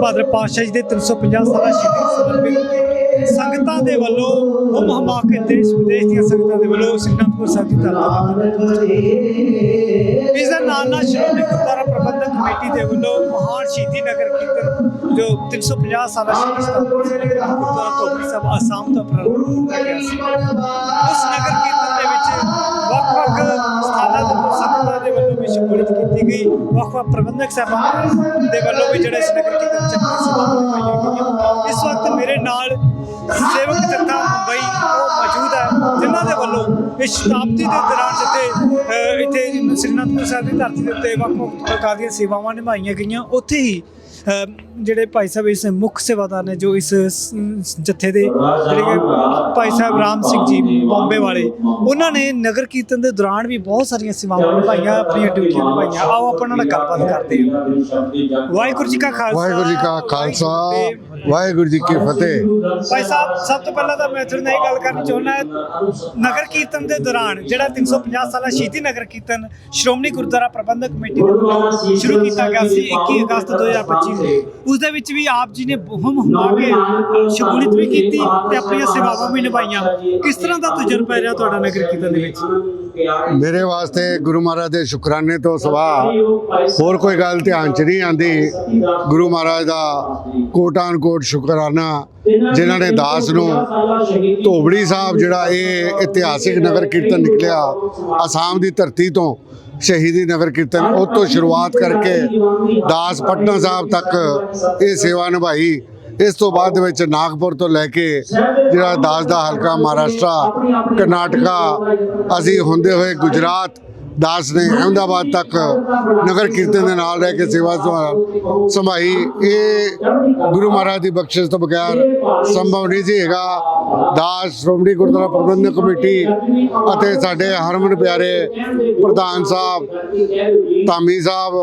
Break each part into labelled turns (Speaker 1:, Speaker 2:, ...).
Speaker 1: ਬਹਾਦਰ ਪਾਤਸ਼ਾਹ ਜੀ ਦੇ 350 ਸਾਲਾ ਸ਼ਹੀਦੀ ਸਮਰਪਿਤ ਸੰਗਤਾਂ ਦੇ ਵੱਲੋਂ ਹੁਮ ਹਮਾ ਕੇ ਦੇਸ਼ ਵਿਦੇਸ਼ ਦੀਆਂ ਸੰਗਤਾਂ ਦੇ ਵੱਲੋਂ ਸਿੰਘਨਾਥਪੁਰ ਸਾਹਿਬ ਦੀ ਧਰਤੀ ਇਸ ਦੇ ਨਾਲ ਨਾਲ ਸ਼੍ਰੋਮਣੀ ਗੁਰਦੁਆਰਾ ਪ੍ਰਬੰਧਕ ਕਮੇਟੀ ਦੇ ਵੱਲੋਂ ਮਹਾਨ ਸ਼ਹੀਦੀ ਨਗਰ ਕੀਰਤਨ ਜੋ 350 ਸਾਲਾ ਸ਼ਹੀਦੀ ਸਥਾਪਨਾ ਗੁਰਦੁਆਰਾ ਧੋਬੀ ਸਾਹਿਬ ਆਸਾਮ ਤੋਂ ਪ੍ਰਾਰੰਭ ਕੀਤਾ ਗਿਆ ਸੀ। ਉਸ ਨਗਰ ਕੀਰਤਨ ਦੇ ਵਿੱਚ ਵੱਖ-ਵੱਖ ਸਥਾਨਾਂ ਸ਼ਮੂਲੀਅਤ ਵੱਖ-ਵੱਖ ਪ੍ਰਬੰਧਕ ਸਾਹਿਬਾਨ ਦੇ ਵੱਲੋਂ ਵੀ ਜਿਹੜੇ ਇਸ ਨਗਰ ਕੀਰਤਨ ਵਿੱਚ ਆਪਣੀ ਸੇਵਾਵਾਂ ਨਿਭਾਈਆਂ ਗਈਆਂ ਇਸ ਵਕਤ ਮੇਰੇ ਨਾਲ ਸੇਵਕ ਜੱਥਾ ਮੁੰਬਈ ਉਹ ਮੌਜੂਦ ਹੈ, ਜਿਨ੍ਹਾਂ ਦੇ ਵੱਲੋਂ ਇਸ ਸ਼ਤਾਬਦੀ ਦੇ ਦੌਰਾਨ ਜਿੱਥੇ ਇੱਥੇ ਸ੍ਰੀ ਅਨੰਦਪੁਰ ਸਾਹਿਬ ਦੀ ਧਰਤੀ ਦੇ ਉੱਤੇ ਵੱਖ-ਵੱਖ ਪ੍ਰਕਾਰ ਦੀਆਂ ਸੇਵਾਵਾਂ ਨਿਭਾਈਆਂ ਗਈਆਂ, ਉੱਥੇ ਹੀ ਜਿਹੜੇ ਭਾਈ ਸਾਹਿਬ ਇਸ ਮੁੱਖ ਸੇਵਾਦਾਰ ਨੇ ਜੋ ਇਸ ਜੱਥੇ ਦੇ ਜਿਹੜੇ ਭਾਈ ਸਾਹਿਬ ਰਾਮ ਸਿੰਘ ਜੀ ਬੰਬੇ ਵਾਲੇ ਉਹਨਾਂ ਨੇ ਨਗਰ ਕੀਰਤਨ ਦੇ ਦੌਰਾਨ ਵੀ ਬਹੁਤ ਸਾਰੀਆਂ ਸੇਵਾਵਾਂ ਨਿਭਾਈਆਂ ਆਪਣੀਆਂ ਡਿਊਟੀਆਂ ਨਿਭਾਈਆਂ। ਆਓ ਆਪਾਂ ਉਹਨਾਂ ਨਾਲ ਗੱਲਬਾਤ ਕਰਦੇ ਹਾਂ। ਵਾਹਿਗੁਰੂ ਜੀ ਕਾ ਖਾਲਸਾ।
Speaker 2: ਵਾਹਿਗੁਰੂ ਜੀ ਕਾ ਖਾਲਸਾ। ਵਾਹਿਗੁਰੂ ਜੀ ਕੀ ਫਤਿਹ।
Speaker 1: ਭਾਈ ਸਾਹਿਬ ਸਭ ਤੋਂ ਪਹਿਲਾਂ ਤਾਂ ਮੈਂ ਤੁਹਾਡੇ ਨਾਲ ਇਹ ਗੱਲ ਕਰਨੀ ਚਾਹੁੰਦਾ ਨਗਰ ਕੀਰਤਨ ਦੇ ਦੌਰਾਨ ਜਿਹੜਾ 350 ਸਾਲਾ ਸ਼ਹੀਦੀ ਨਗਰ ਕੀਰਤਨ ਸ਼੍ਰੋਮਣੀ ਗੁਰਦੁਆਰਾ ਪ੍ਰਬੰਧਕ ਕਮੇਟੀ ਦੇ ਵੱਲੋਂ ਸ਼ੁਰੂ ਕੀਤਾ ਗਿਆ ਸੀ 21 ਅਗਸਤ 2025 ਉਸ ਦੇ ਵਿੱਚ ਵੀ ਆਪ ਜੀ ਨੇ ਹੁਮ ਹੁਮਾ ਕੇ ਸ਼ਮੂਲੀਅਤ ਵੀ ਕੀਤੀ ਤੇ ਆਪਣੀਆਂ ਸੇਵਾਵਾਂ ਵੀ ਨਿਭਾਈਆਂ। ਕਿਸ ਤਰ੍ਹਾਂ ਦਾ ਤਜਰਬਾ ਰਿਹਾ ਤੁਹਾਡਾ ਨਗਰ ਕੀਰਤਨ ਦੇ ਵਿੱਚ?
Speaker 2: ਮੇਰੇ ਵਾਸਤੇ ਗੁਰੂ ਮਹਾਰਾਜ ਦੇ ਸ਼ੁਕਰਾਨੇ ਤੋਂ ਸਵਾ ਹੋਰ ਕੋਈ ਗੱਲ ਧਿਆਨ ਚ ਨਹੀਂ ਆਂਦੀ ਗੁਰੂ ਮਹਾਰਾਜ ਦਾ ਕੋਟਾਨ ਕੋਟ ਸ਼ੁਕਰਾਨਾ ਜਿਨ੍ਹਾਂ ਨੇ ਦਾਸ ਨੂੰ ਧੋਬੜੀ ਸਾਹਿਬ ਜਿਹੜਾ ਇਹ ਇਤਿਹਾਸਿਕ ਨਗਰ ਕੀਰਤਨ ਨਿਕਲਿਆ ਆਸਾਮ ਦੀ ਧਰਤੀ ਤੋਂ ਸ਼ਹੀਦੀ ਨਗਰ ਕੀਰਤਨ, ਉਹ ਤੋਂ ਸ਼ੁਰੂਆਤ ਕਰਕੇ ਦਾਸ ਪਟਨਾ ਸਾਹਿਬ ਤੱਕ ਇਹ ਸੇਵਾ ਨਿਭਾਈ। ਇਸ ਤੋਂ ਬਾਅਦ ਵਿੱਚ ਨਾਗਪੁਰ ਤੋਂ ਲੈ ਕੇ ਜਿਹੜਾ ਦਾਸ ਦਾ ਹਲਕਾ ਮਹਾਰਾਸ਼ਟਰ, ਕਰਨਾਟਕਾ, ਅਸੀਂ ਹੁੰਦੇ ਹੋਏ ਗੁਜਰਾਤ ਦਾਸ ਨੇ ਅਹਿਮਦਾਬਾਦ ਤੱਕ ਨਗਰ ਕੀਰਤਨ ਦੇ ਨਾਲ ਰਹਿ ਕੇ ਸੇਵਾ ਸੰਭਾ- ਸੰਭਾਈ। ਇਹ ਗੁਰੂ ਮਹਾਰਾਜ ਦੀ ਬਖਸ਼ਿਸ਼ ਤੋਂ ਬਗੈਰ ਸੰਭਵ ਨਹੀਂ ਸੀ ਹੈਗਾ। ਦਾਸ ਸ਼੍ਰੋਮਣੀ ਗੁਰਦੁਆਰਾ ਪ੍ਰਬੰਧਕ ਕਮੇਟੀ ਅਤੇ ਸਾਡੇ ਹਰਮਨ ਪਿਆਰੇ ਪ੍ਰਧਾਨ ਸਾਹਿਬ, ਧਾਮੀ ਸਾਹਿਬ,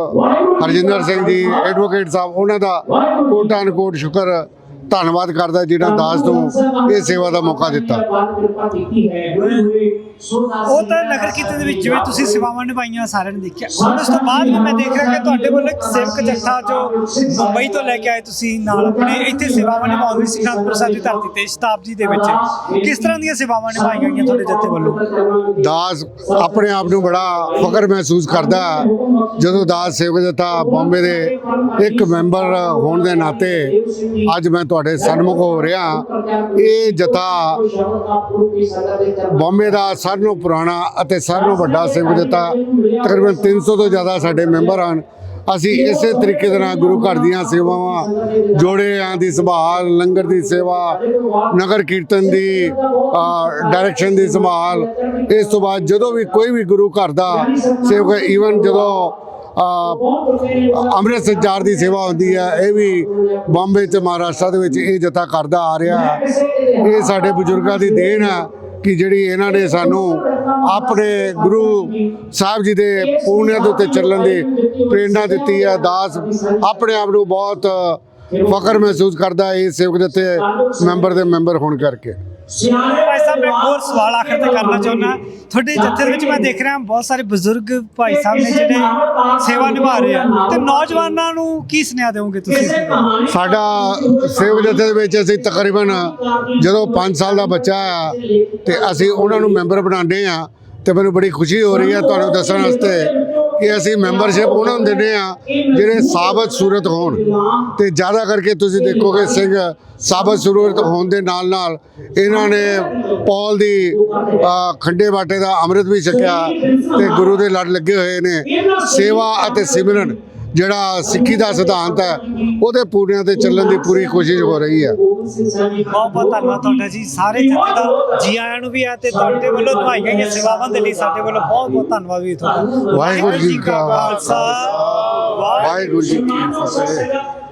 Speaker 2: ਹਰਜਿੰਦਰ ਸਿੰਘ ਜੀ ਐਡਵੋਕੇਟ ਸਾਹਿਬ, ਉਹਨਾਂ ਦਾ ਕੋਟਾਨ ਕੋਟ ਸ਼ੁਕਰ ਧੰਨਵਾਦ ਕਰਦਾ ਜਿਨ੍ਹਾਂ ਦਾਸ ਨੂੰ ਇਹ ਸੇਵਾ ਦਾ ਮੌਕਾ ਦਿੱਤਾ।
Speaker 1: ਉਹ ਤਾਂ ਨਗਰ ਕੀਰਤਨ ਦੇ ਵਿੱਚ ਜਿਵੇਂ ਤੁਸੀਂ ਸੇਵਾਵਾਂ ਨਿਭਾਈਆਂ, ਸਾਰਿਆਂ ਨੇ ਦੇਖਿਆ। ਹੁਣ ਉਸ ਤੋਂ ਬਾਅਦ ਮੈਂ ਦੇਖ ਰਿਹਾ ਕਿ ਤੁਹਾਡੇ ਵੱਲੋਂ ਇੱਕ ਸੇਵਕ ਜੱਥਾ ਜੋ ਮੁੰਬਈ ਤੋਂ ਲੈ ਕੇ ਆਏ ਤੁਸੀਂ ਨਾਲ ਆਪਣੇ, ਇੱਥੇ ਸੇਵਾਵਾਂ ਨਿਭਾਉਣ ਲਈ ਸਿੰਘਨਾਥਪੁਰ ਸਾਹਿਬ ਦੀ ਧਰਤੀ ਤੇ, ਸ਼ਤਾਬਦੀ ਦੇ ਵਿੱਚ। ਕਿਸ ਤਰ੍ਹਾਂ ਦੀਆਂ ਸੇਵਾਵਾਂ ਨਿਭਾਈਆਂ ਗਈਆਂ ਤੁਹਾਡੇ ਜੱਥੇ ਵੱਲੋਂ?
Speaker 2: ਦਾਸ ਆਪਣੇ ਆਪ ਨੂੰ ਬੜਾ ਫਖਰ ਮਹਿਸੂਸ ਕਰਦਾ ਜਦੋਂ ਦਾਸ ਸੇਵਕ ਜਥਾ ਬੰਬੇ ਦੇ ਇੱਕ ਮੈਂਬਰ ਹੋਣ ਦੇ ਨਾਤੇ ਅੱਜ ਮੈਂ ਤੁਹਾਡੇ ਸਨਮੁਖ ਹੋ ਰਿਹਾ ਇਹ ਜਥਾ ਬੰਬੇ ਦਾ ਸਭ ਨੂੰ ਪੁਰਾਣਾ ਅਤੇ ਸਭ ਨੂੰ ਵੱਡਾ ਸੇਵਕ ਜਥਾ ਤਕਰੀਬਨ 300 ਤੋਂ ਜ਼ਿਆਦਾ ਸਾਡੇ ਮੈਂਬਰ ਹਨ। ਅਸੀਂ ਇਸੇ ਤਰੀਕੇ ਦੇ ਨਾਲ ਗੁਰੂ ਘਰ ਦੀਆਂ ਸੇਵਾਵਾਂ ਜੋੜਿਆਂ ਦੀ ਸੰਭਾਲ ਲੰਗਰ ਦੀ ਸੇਵਾ ਨਗਰ ਕੀਰਤਨ ਦੀ ਡਾਇਰੈਕਸ਼ਨ ਦੀ ਸੰਭਾਲ ਇਸ ਤੋਂ ਬਾਅਦ ਜਦੋਂ ਵੀ ਕੋਈ ਵੀ ਗੁਰੂ ਘਰ ਦਾ ਸੇਵਕ ਈਵਨ ਜਦੋਂ ਅ, ਅੰਮ੍ਰਿਤ ਸੰਚਾਰ ਦੀ ਸੇਵਾ ਹੁੰਦੀ ਹੈ ਇਹ ਵੀ ਬੰਬੇ ਤੇ ਮਹਾਰਾਸ਼ਟਰ ਦੇ ਵਿੱਚ ਇਹ ਜਥਾ ਕਰਦਾ ਆ ਰਿਹਾ। ਹੈ ਇਹ ਸਾਡੇ ਬਜ਼ੁਰਗਾਂ ਦੀ ਦੇਣ ਹੈ। ਕਿ ਜਿਹੜੀ ਇਹਨਾਂ ਨੇ ਸਾਨੂੰ ਆਪਣੇ ਗੁਰੂ ਸਾਹਿਬ ਜੀ ਦੇ ਪੂਰਨਿਆਂ ਦੇ ਉੱਤੇ ਚੱਲਣ ਦੀ ਪ੍ਰੇਰਣਾ ਦਿੱਤੀ ਹੈ। ਦਾਸ ਆਪਣੇ ਆਪ ਨੂੰ ਬਹੁਤ ਫਖਰ ਮਹਿਸੂਸ ਕਰਦਾ ਹੈ। ਇਹ ਸੇਵਕ ਜਥੇ ਮੈਂਬਰ ਦੇ ਮੈਂਬਰ ਹੋਣ ਕਰਕੇ।
Speaker 1: ਭਾਈ ਸਾਹਿਬ ਮੈਂ ਹੋਰ ਸਵਾਲ ਆਖਰ ਤੇ ਕਰਨਾ ਚਾਹੁੰਦਾ। ਤੁਹਾਡੇ ਜੱਥੇ ਦੇ ਵਿੱਚ ਮੈਂ ਦੇਖ ਰਿਹਾ ਬਹੁਤ ਸਾਰੇ ਬਜ਼ੁਰਗ ਭਾਈ ਸਾਹਿਬ ਨੇ ਜਿਹੜੇ ਸੇਵਾ ਨਿਭਾ ਰਹੇ ਆ। ਤੇ ਨੌਜਵਾਨਾਂ ਨੂੰ ਕੀ ਸੁਨੇਹਾ ਦੇਵੋਗੇ ਤੁਸੀਂ?
Speaker 2: ਸਾਡਾ ਸੇਵਕ ਜਥੇ ਦੇ ਵਿੱਚ ਅਸੀਂ ਤਕਰੀਬਨ ਜਦੋਂ 5 ਸਾਲ ਦਾ ਬੱਚਾ ਆ ਤੇ ਅਸੀਂ ਉਹਨਾਂ ਨੂੰ ਮੈਂਬਰ ਬਣਾਉਂਦੇ ਆ ਤੇ ਮੈਨੂੰ ਬੜੀ ਖੁਸ਼ੀ ਹੋ ਰਹੀ ਹੈ ਤੁਹਾਨੂੰ ਦੱਸਣ ਵਾਸਤੇ। ਕਿ ਅਸੀਂ ਮੈਂਬਰਸ਼ਿਪ ਉਹਨਾਂ ਨੂੰ ਦਿੰਦੇ ਆ ਜਿਹੜੇ ਸਾਬਤ ਸੂਰਤ ਹੋਣ। ਤੇ ਜ਼ਿਆਦਾ ਕਰਕੇ ਤੁਸੀਂ ਦੇਖੋਗੇ ਸਿੰਘ ਸਾਬਤ ਸੂਰਤ ਹੋਣ ਦੇ ਨਾਲ ਨਾਲ ਇਹਨਾਂ ਨੇ ਪੌਲ ਦੀ ਖੰਡੇ ਬਾਟੇ ਦਾ ਅੰਮ੍ਰਿਤ ਵੀ ਛਕਿਆ ਤੇ ਗੁਰੂ ਦੇ ਲੜ ਲੱਗੇ ਹੋਏ ਨੇ। ਸੇਵਾ ਅਤੇ ਸਿਮਰਨ ਜਿਹੜਾ ਸਿੱਖੀ ਦਾ ਸਿਧਾਂਤ ਹੈ ਉਹਦੇ ਪੂਰਿਆਂ ਤੇ ਚੱਲਣ ਦੀ ਪੂਰੀ ਕੋਸ਼ਿਸ਼ ਹੋ ਰਹੀ ਹੈ।
Speaker 1: ਬਹੁਤ ਬਹੁਤ ਧੰਨਵਾਦ ਤੁਹਾਡਾ ਜੀ। ਸਾਰੇ ਜੱਥੇ ਦਾ ਜੀ ਆਇਆਂ ਨੂੰ ਵੀ ਆ ਤੇ ਤੁਹਾਡੇ ਵੱਲੋਂ ਨਿਭਾਈਆਂ ਗਈਆਂ ਸੇਵਾਵਾਂ ਦੇ ਲਈ ਸਾਡੇ ਵੱਲੋਂ ਬਹੁਤ ਬਹੁਤ ਧੰਨਵਾਦ ਵੀ ਤੁਹਾਡਾ।
Speaker 2: ਵਾਹਿਗੁਰੂ ਜੀ ਕਾ
Speaker 1: ਖਾਲਸਾ।
Speaker 2: ਵਾਹਿਗੁਰੂ ਜੀ ਕੀ ਫਤਿਹ।